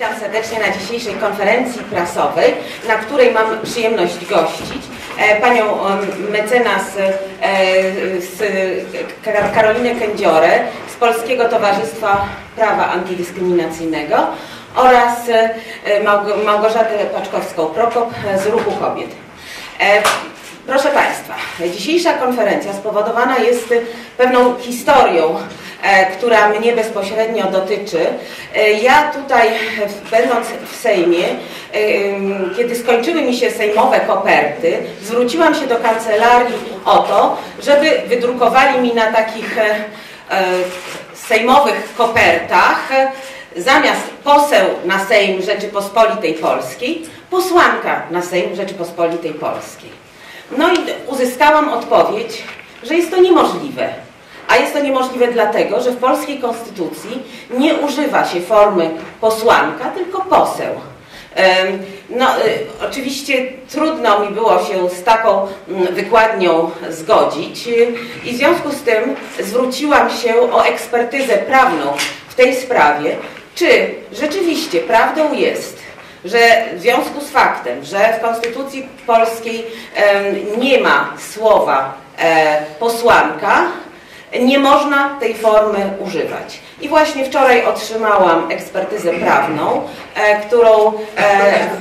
Witam serdecznie na dzisiejszej konferencji prasowej, na której mam przyjemność gościć e, panią mecenas e, Karolinę Kędziorę z Polskiego Towarzystwa Prawa Antydyskryminacyjnego oraz e, Małgorzatę Paczkowską-Prokop z Ruchu Kobiet. Proszę Państwa, dzisiejsza konferencja spowodowana jest pewną historią która mnie bezpośrednio dotyczy. E, ja tutaj, będąc w Sejmie, e, kiedy skończyły mi się sejmowe koperty, zwróciłam się do kancelarii o to, żeby wydrukowali mi na takich sejmowych kopertach zamiast poseł na Sejm Rzeczypospolitej Polskiej, posłanka na Sejm Rzeczypospolitej Polskiej. No i uzyskałam odpowiedź, że jest to niemożliwe a jest to niemożliwe dlatego, że w polskiej konstytucji nie używa się formy posłanka, tylko poseł. No, y, oczywiście trudno mi było się z taką mm, wykładnią zgodzić i w związku z tym zwróciłam się o ekspertyzę prawną w tej sprawie, czy rzeczywiście prawdą jest, że w związku z faktem, że w Konstytucji Polskiej nie ma słowa e, posłanka, nie można tej formy używać. I właśnie wczoraj otrzymałam ekspertyzę prawną, e, którą e,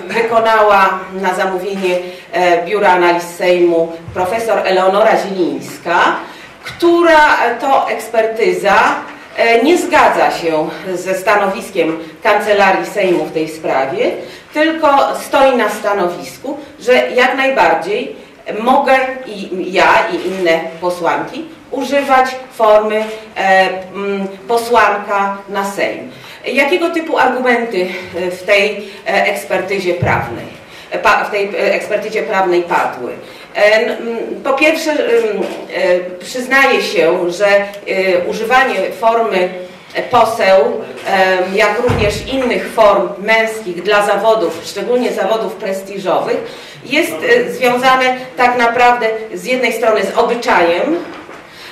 wykonała na zamówienie e, Biura Analiz Sejmu profesor Eleonora Zielińska, która to ekspertyza nie zgadza się ze stanowiskiem Kancelarii Sejmu w tej sprawie, tylko stoi na stanowisku, że jak najbardziej mogę i ja i inne posłanki używać formy e, posłanka na Sejm. Jakiego typu argumenty e, w tej e, ekspertyzie prawnej, w tej ekspertyzie prawnej padły? Po pierwsze przyznaję się, że używanie formy poseł, jak również innych form męskich dla zawodów, szczególnie zawodów prestiżowych, jest związane tak naprawdę z jednej strony z obyczajem,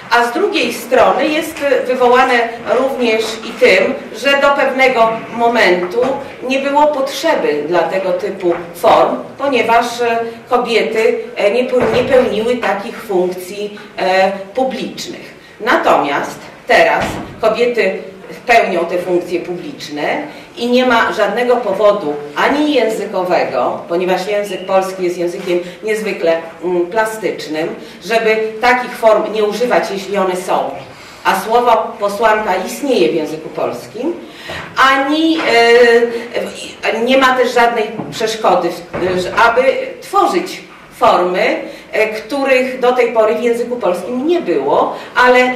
a z drugiej strony jest wywołane również i tym, że do pewnego momentu nie było potrzeby dla tego typu form, ponieważ kobiety e, nie pełniły takich funkcji e, publicznych. Natomiast teraz kobiety pełnią te funkcje publiczne i nie ma żadnego powodu ani językowego, ponieważ język polski jest językiem niezwykle mm, plastycznym, żeby takich form nie używać, jeśli one są. A słowo posłanka istnieje w języku polskim, ani e, nie ma też żadnej przeszkody, aby tworzyć formy, e, których do tej pory w języku polskim nie było, ale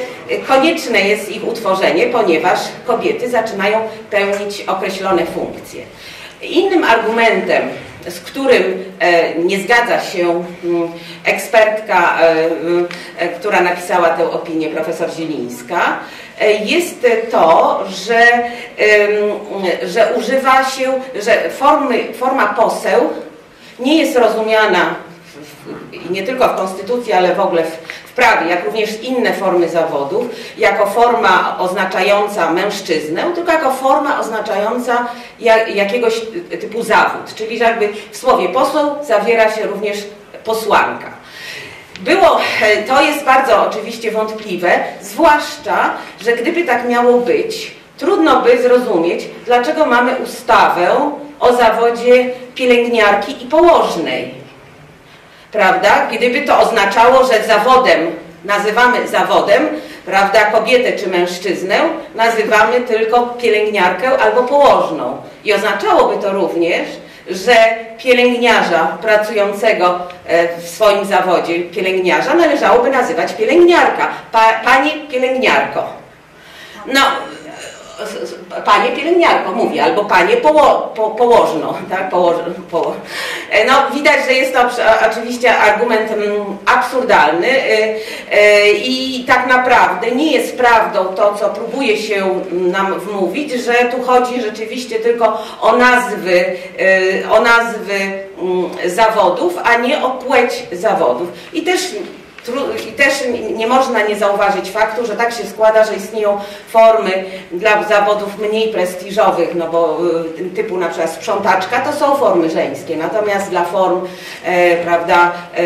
konieczne jest ich utworzenie, ponieważ kobiety zaczynają pełnić określone funkcje. Innym argumentem, z którym e, nie zgadza się mm, ekspertka, e, która napisała tę opinię, profesor Zielińska, jest to, że, że używa się, że formy, forma poseł nie jest rozumiana i nie tylko w Konstytucji, ale w ogóle w, w prawie, jak również inne formy zawodów, jako forma oznaczająca mężczyznę, tylko jako forma oznaczająca jak, jakiegoś typu zawód, czyli jakby w słowie poseł zawiera się również posłanka. Było, to jest bardzo oczywiście wątpliwe, zwłaszcza, że gdyby tak miało być, trudno by zrozumieć, dlaczego mamy ustawę o zawodzie pielęgniarki i położnej prawda? Gdyby to oznaczało, że zawodem nazywamy zawodem, prawda, kobietę czy mężczyznę, nazywamy tylko pielęgniarkę albo położną. I oznaczałoby to również, że pielęgniarza pracującego e, w swoim zawodzie, pielęgniarza, należałoby nazywać pielęgniarka. Pa, panie pielęgniarko. No, panie pielęgniarko mówi, albo panie poło, po, położno, tak, położ, po, e, no widać, że jest to oczywiście argument mm, absurdalny e, e, i tak naprawdę nie jest prawdą to, co próbuje się nam wmówić, że tu chodzi rzeczywiście tylko o nazwy, o nazwy mm, zawodów, a nie o płeć zawodów. I też I też nie można nie zauważyć faktu, że tak się składa, że istnieją formy dla zawodów mniej prestiżowych, no bo y, typu na przykład sprzątaczka to są formy żeńskie, natomiast dla form e, prawda, e,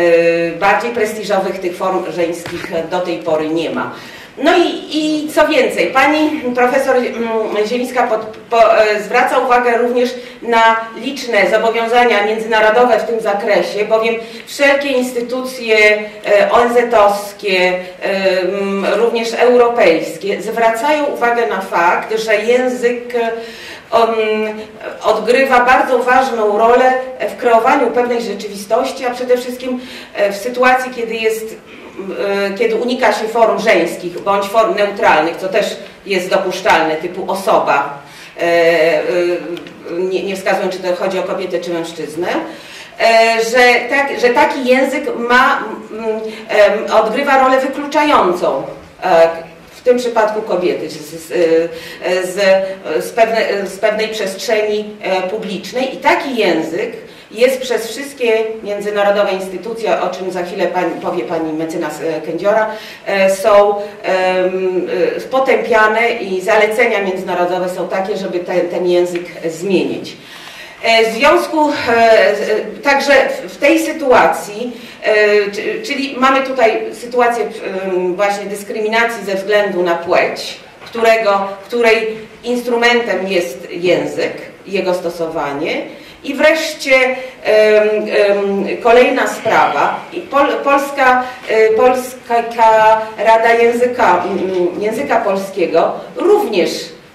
bardziej prestiżowych tych form żeńskich do tej pory nie ma. No i, i co więcej, pani profesor mm, Zielińska pod, po, e, zwraca uwagę również na liczne zobowiązania międzynarodowe w tym zakresie, bowiem wszelkie instytucje e, ONZ-owskie, e, również europejskie zwracają uwagę na fakt, że język on odgrywa bardzo ważną rolę w kreowaniu pewnej rzeczywistości, a przede wszystkim w sytuacji, kiedy jest kiedy unika się form żeńskich bądź form neutralnych, co też jest dopuszczalne, typu osoba, e, e, nie, nie wskazując, czy to chodzi o kobietę, czy mężczyznę, że, tak, że taki język ma, odgrywa rolę wykluczającą w tym przypadku kobiety z, z, z, pewne, z pewnej przestrzeni publicznej. I taki język jest przez wszystkie międzynarodowe instytucje, o czym za chwilę pani, powie pani mecenas e, Kędziora, e, są e, potępiane i zalecenia międzynarodowe są takie, żeby ten, ten język zmienić. W związku, także w tej sytuacji, czyli mamy tutaj sytuację właśnie dyskryminacji ze względu na płeć, którego, której instrumentem jest język, jego stosowanie, i wreszcie kolejna sprawa. Pol, Polska, e, Polska Rada Języka, Języka Polskiego również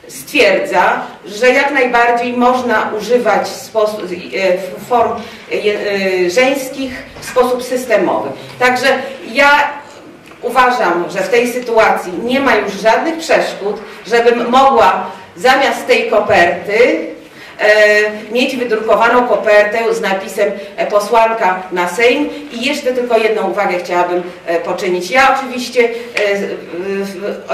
stwierdza, że jak najbardziej można używać sposób, e, form e, żeńskich w sposób systemowy. Także ja uważam, że w tej sytuacji nie ma już żadnych przeszkód, żebym mogła zamiast tej koperty mieć wydrukowaną kopertę z napisem e, posłanka na Sejm i jeszcze tylko jedną uwagę chciałabym e, poczynić. Ja oczywiście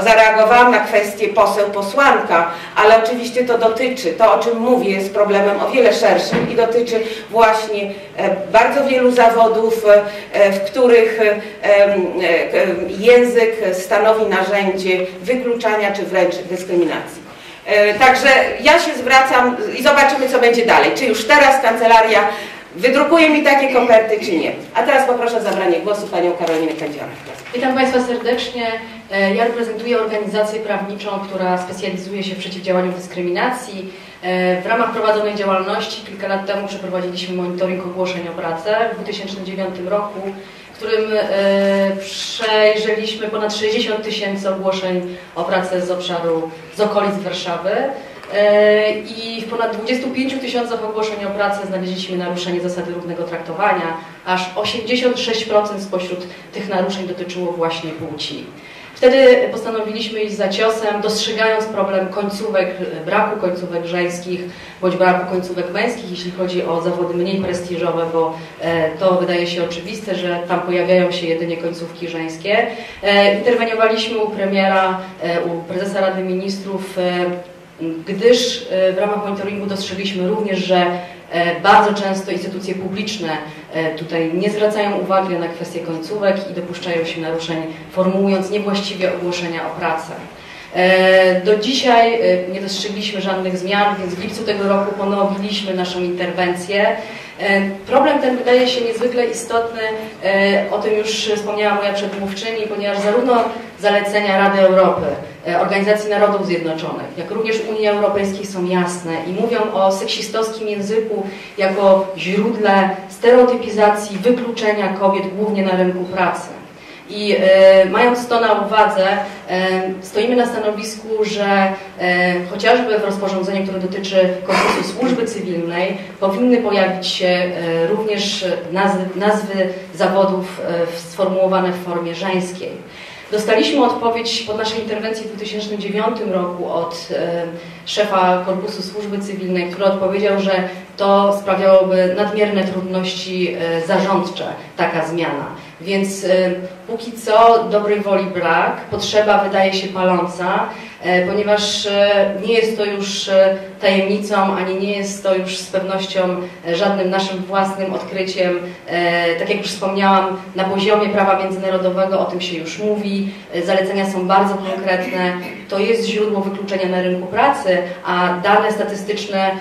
zareagowałam na kwestię poseł, posłanka, ale oczywiście to dotyczy, to o czym mówię jest problemem o wiele szerszym i dotyczy właśnie bardzo wielu zawodów, w których język stanowi narzędzie wykluczania czy wręcz dyskryminacji. E, także ja się zwracam i zobaczymy, co będzie dalej. Czy już teraz kancelaria wydrukuje mi takie koperty, czy nie. A teraz poproszę o zabranie głosu panią Karolinę Kędziorę. Witam Państwa serdecznie. E, ja reprezentuję organizację prawniczą, która specjalizuje się w przeciwdziałaniu dyskryminacji. E, w ramach prowadzonej działalności kilka lat temu przeprowadziliśmy monitoring ogłoszeń o pracę w 2009 roku w którym e, przejrzeliśmy ponad 60 tysięcy ogłoszeń o pracę z obszaru, z okolic Warszawy e, i w ponad 25 tysiącach ogłoszeń o pracę znaleźliśmy naruszenie zasady równego traktowania. Aż 86% spośród tych naruszeń dotyczyło właśnie płci. Wtedy postanowiliśmy iść za ciosem, dostrzegając problem końcówek, braku końcówek żeńskich bądź braku końcówek męskich, jeśli chodzi o zawody mniej prestiżowe, bo e, to wydaje się oczywiste, że tam pojawiają się jedynie końcówki żeńskie. E, interweniowaliśmy u premiera, e, u prezesa Rady Ministrów, gdyż w ramach monitoringu dostrzegliśmy również, że E, bardzo często instytucje publiczne e, tutaj nie zwracają uwagi na kwestie końcówek i dopuszczają się naruszeń, formułując niewłaściwie ogłoszenia o pracę. E, do dzisiaj nie dostrzegliśmy żadnych zmian, więc w lipcu tego roku ponowiliśmy naszą interwencję. Problem ten wydaje się niezwykle istotny, o tym już wspomniała moja przedmówczyni, ponieważ zarówno zalecenia Rady Europy, e, Organizacji Narodów Zjednoczonych, jak również Unii Europejskiej są jasne i mówią o seksistowskim języku jako źródle stereotypizacji, wykluczenia kobiet głównie na rynku pracy. I e, mając to na uwadze, e, stoimy na stanowisku, że e, chociażby w rozporządzeniu, które dotyczy konkursu służby cywilnej, powinny pojawić się e, również nazwy, nazwy zawodów e, sformułowane w formie żeńskiej. Dostaliśmy odpowiedź po naszej interwencji w 2009 roku od szefa Korpusu Służby Cywilnej, który odpowiedział, że to sprawiałoby nadmierne trudności e, zarządcze, taka zmiana. Więc póki co dobrej woli brak, potrzeba wydaje się paląca, e, ponieważ e, nie jest to już e, tajemnicą, ani nie jest to już z pewnością żadnym naszym własnym odkryciem. Tak jak już wspomniałam, na poziomie prawa międzynarodowego o tym się już mówi, zalecenia są bardzo konkretne, to jest źródło wykluczenia na rynku pracy, a dane statystyczne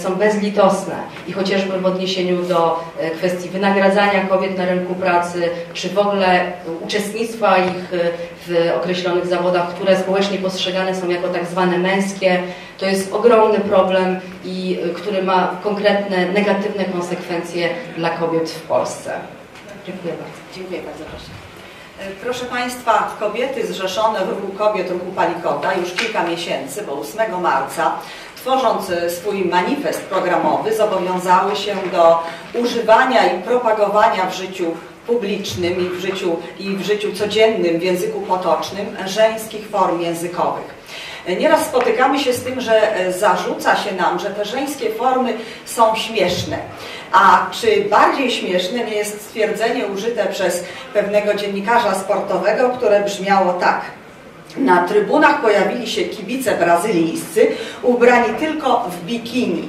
są bezlitosne i chociażby w odniesieniu do kwestii wynagradzania kobiet na rynku pracy, czy w ogóle uczestnictwa ich e, w określonych zawodach, które społecznie postrzegane są jako tak zwane męskie, to jest ogromny problem i e, który ma konkretne negatywne konsekwencje dla kobiet w Polsce. Dziękuję bardzo. Dziękuję bardzo, proszę. Proszę Państwa, kobiety zrzeszone w ruchu kobiet ruchu Palikota już kilka miesięcy, bo 8 marca, tworząc e, swój manifest programowy, zobowiązały się do używania i propagowania w życiu publicznym i w życiu, i w życiu codziennym w języku potocznym żeńskich form językowych. Nieraz spotykamy się z tym, że e, zarzuca się nam, że te żeńskie formy są śmieszne. A czy bardziej śmieszne nie jest stwierdzenie użyte przez pewnego dziennikarza sportowego, które brzmiało tak. Na trybunach pojawili się kibice brazylijscy, ubrani tylko w bikini.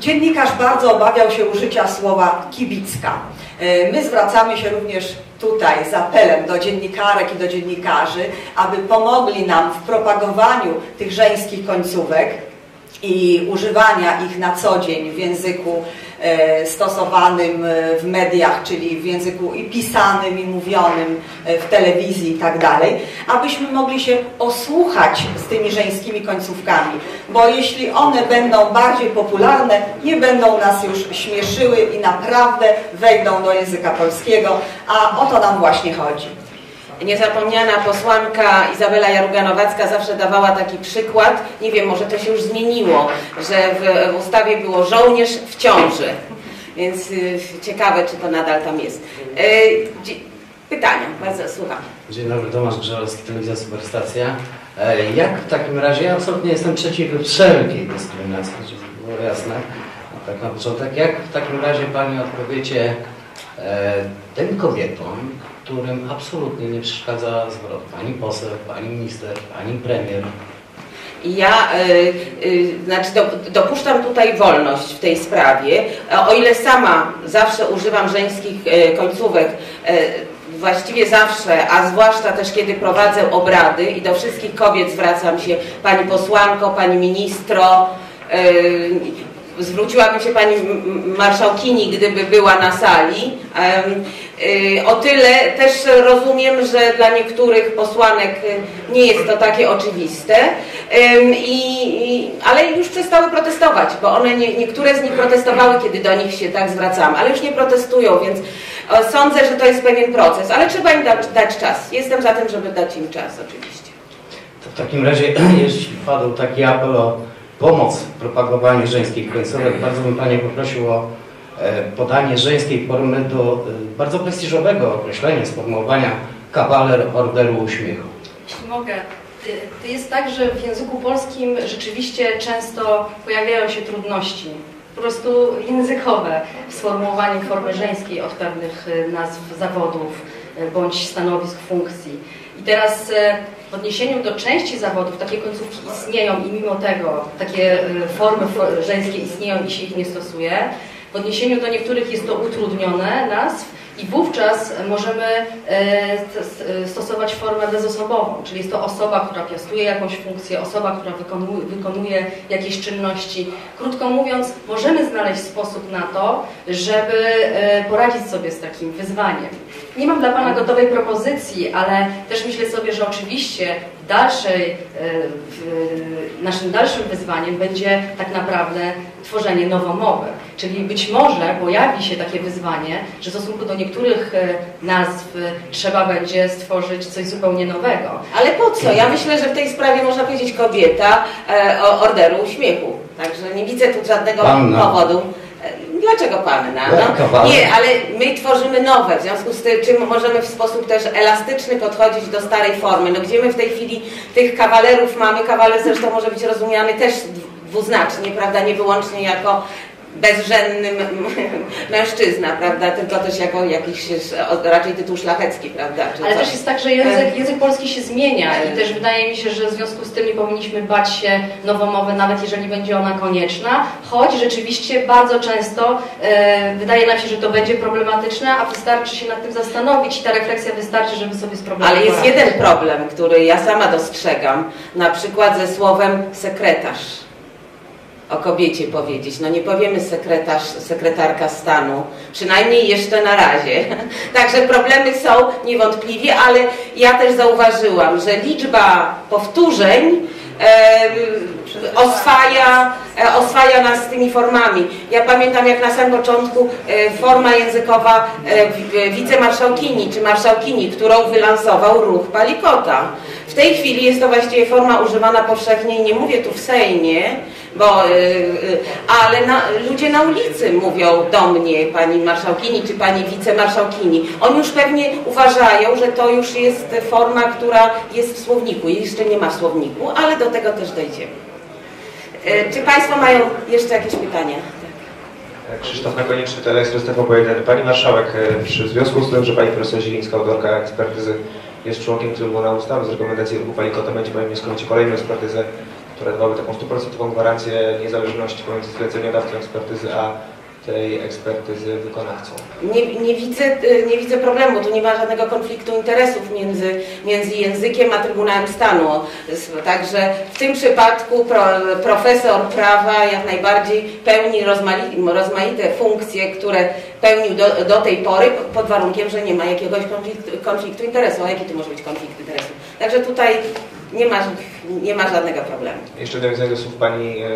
Dziennikarz bardzo obawiał się użycia słowa kibicka. E, My zwracamy się również tutaj z apelem do dziennikarek i do dziennikarzy, aby pomogli nam w propagowaniu tych żeńskich końcówek i używania ich na co dzień w języku stosowanym e, w mediach, czyli w języku i pisanym, i mówionym e, w telewizji i tak dalej, abyśmy mogli się osłuchać z tymi żeńskimi końcówkami, bo jeśli one będą bardziej popularne, nie będą nas już śmieszyły i naprawdę wejdą do języka polskiego, a o to nam właśnie chodzi. Niezapomniana posłanka Izabela Jaruga-Nowacka zawsze dawała taki przykład, nie wiem, może to się już zmieniło, że w, ustawie było żołnierz w ciąży, więc y, ciekawe, czy to nadal tam jest. Y, pytania, bardzo słucham. Dzień dobry, Tomasz Grzelowski, Telewizja Superstacja. E, Jak w takim razie, ja absolutnie jestem przeciw wszelkiej dyskryminacji, żeby było jasne, tak na początek. Jak w takim razie Pani odpowiecie e, tym kobietom, którym absolutnie nie przeszkadza zwrot? Pani poseł, Pani minister, Pani premier. Ja y, y, znaczy do, dopuszczam tutaj wolność w tej sprawie. E, O ile sama zawsze używam żeńskich e, końcówek, właściwie zawsze, a zwłaszcza też kiedy prowadzę obrady i do wszystkich kobiet zwracam się pani posłanko, pani ministro. Zwróciłabym się pani marszałkini, gdyby była na sali. Y, O tyle też rozumiem, że dla niektórych posłanek y, nie jest to takie oczywiste, i, ale już przestały protestować, bo one nie, niektóre z nich protestowały, kiedy do nich się tak zwracałam, ale już nie protestują, więc sądzę, że to jest pewien proces, ale trzeba im dać, dać czas. Jestem za tym, żeby dać im czas oczywiście. To w takim razie, jeśli padł taki apel o pomoc w propagowaniu żeńskich końcówek, bardzo bym Panią poprosił o podanie żeńskiej formy do e, bardzo prestiżowego określenia, sformułowania kawaler Orderu Uśmiechu. Jeśli mogę, to jest tak, że w języku polskim rzeczywiście często pojawiają się trudności, po prostu językowe w sformułowaniu formy żeńskiej od pewnych y, nazw zawodów bądź stanowisk funkcji. I teraz w odniesieniu do części zawodów takie końcówki istnieją i mimo tego takie formy fo- żeńskie istnieją i się ich nie stosuje. W odniesieniu do niektórych jest to utrudnione nazw i wówczas możemy e, st- stosować formę bezosobową, czyli jest to osoba, która piastuje jakąś funkcję, osoba, która wykonuje, wykonuje jakieś czynności. Krótko mówiąc, możemy znaleźć sposób na to, żeby e, poradzić sobie z takim wyzwaniem. Nie mam dla Pana gotowej propozycji, ale też myślę sobie, że oczywiście w dalszej, e, w naszym dalszym wyzwaniem będzie tak naprawdę tworzenie nowomowy. Czyli być może pojawi się takie wyzwanie, że w stosunku do niektórych e, nazw e, trzeba będzie stworzyć coś zupełnie nowego. Ale po co? Ja myślę, że w tej sprawie można powiedzieć kobieta e, o orderu uśmiechu. Także nie widzę tu żadnego Panna. powodu. Dlaczego panna? Kawaler? nie, ale my tworzymy nowe, w związku z tym czym możemy w sposób też elastyczny podchodzić do starej formy. No gdzie my w tej chwili tych kawalerów mamy, kawaler zresztą może być rozumiany też dwuznacznie, prawda, nie wyłącznie jako bezżennym mężczyzna, prawda? Tylko też jako jakiś raczej tytuł szlachecki, prawda? Czy Ale coś. też jest tak, że język, język polski się zmienia i też wydaje mi się, że w związku z tym nie powinniśmy bać się nowomowy, nawet jeżeli będzie ona konieczna, choć rzeczywiście bardzo często e, wydaje nam się, że to będzie problematyczne, a wystarczy się nad tym zastanowić i ta refleksja wystarczy, żeby sobie z problemem Ale jest poradzić. jeden problem, który ja sama dostrzegam, na przykład ze słowem sekretarz. O kobiecie powiedzieć. No nie powiemy sekretarz, sekretarka stanu, przynajmniej jeszcze na razie. Także problemy są niewątpliwie, ale ja też zauważyłam, że liczba powtórzeń oswaja, e, oswaja nas z tymi formami. Ja pamiętam jak na samym początku e, forma językowa e, wi- wicemarszałkini czy marszałkini, którą wylansował ruch Palikota. W tej chwili jest to właściwie forma używana powszechnie nie mówię tu w Sejmie, bo, ale na, ludzie na ulicy mówią do mnie, pani marszałkini czy pani wicemarszałkini. Oni już pewnie uważają, że to już jest forma, która jest w słowniku. Jeszcze nie ma słowniku, ale do tego też dojdziemy. Y, Czy Państwo mają jeszcze jakieś pytania? Krzysztof Nakonieczny, Telexpress TV1. Pani Marszałek, e, w związku z tym, że Pani Profesor Zielińska, autorka ekspertyzy, jest członkiem Trybunału Stanu z rekomendacji ruchu Palikota, będzie Pani skrócić kolejną ekspertyzę, która dawałaby taką stuprocentową gwarancję niezależności pomiędzy zleceniodawcą ekspertyzy, a tej ekspertyzy wykonawcą. Nie, nie, widzę, y, nie widzę problemu, tu nie ma żadnego konfliktu interesów między, między językiem a Trybunałem Stanu. Także w tym przypadku pro, profesor prawa jak najbardziej pełni rozmaite, rozmaite funkcje, które pełnił do, do tej pory, pod warunkiem, że nie ma jakiegoś konfliktu, konfliktu. A jaki tu może być konflikt interesu? Także tutaj nie ma, nie ma żadnego problemu. Jeszcze nawiązując do słów Pani, e,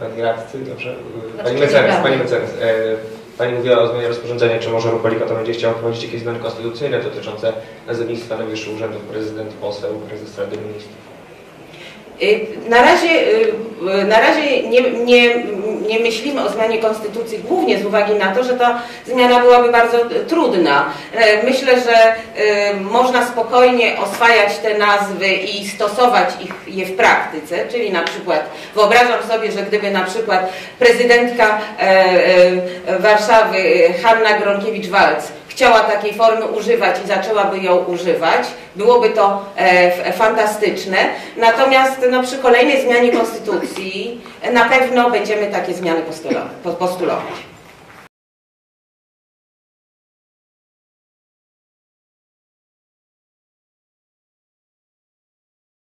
pani radcy, dobrze? E, Znaczy, Pani mecenas. Pani mecenas. e, Pani mówiła o zmianie rozporządzenia, czy może ruch Palikota będzie chciał wprowadzić jakieś zmiany konstytucyjne dotyczące nazewnictwa najwyższych urzędów, prezydent, poseł, prezes Rady Ministrów. Y, Na razie, y, y, na razie nie, nie, nie myślimy o zmianie konstytucji głównie z uwagi na to, że ta zmiana byłaby bardzo y, trudna. E, Myślę, że y, można spokojnie oswajać te nazwy i stosować ich, je w praktyce, czyli na przykład wyobrażam sobie, że gdyby na przykład prezydentka e, e, Warszawy Hanna Gronkiewicz-Walc chciała takiej formy używać i zaczęłaby ją używać, byłoby to e, fantastyczne. Natomiast no, przy kolejnej zmianie konstytucji e, na pewno będziemy takie zmiany postulo- po- postulować.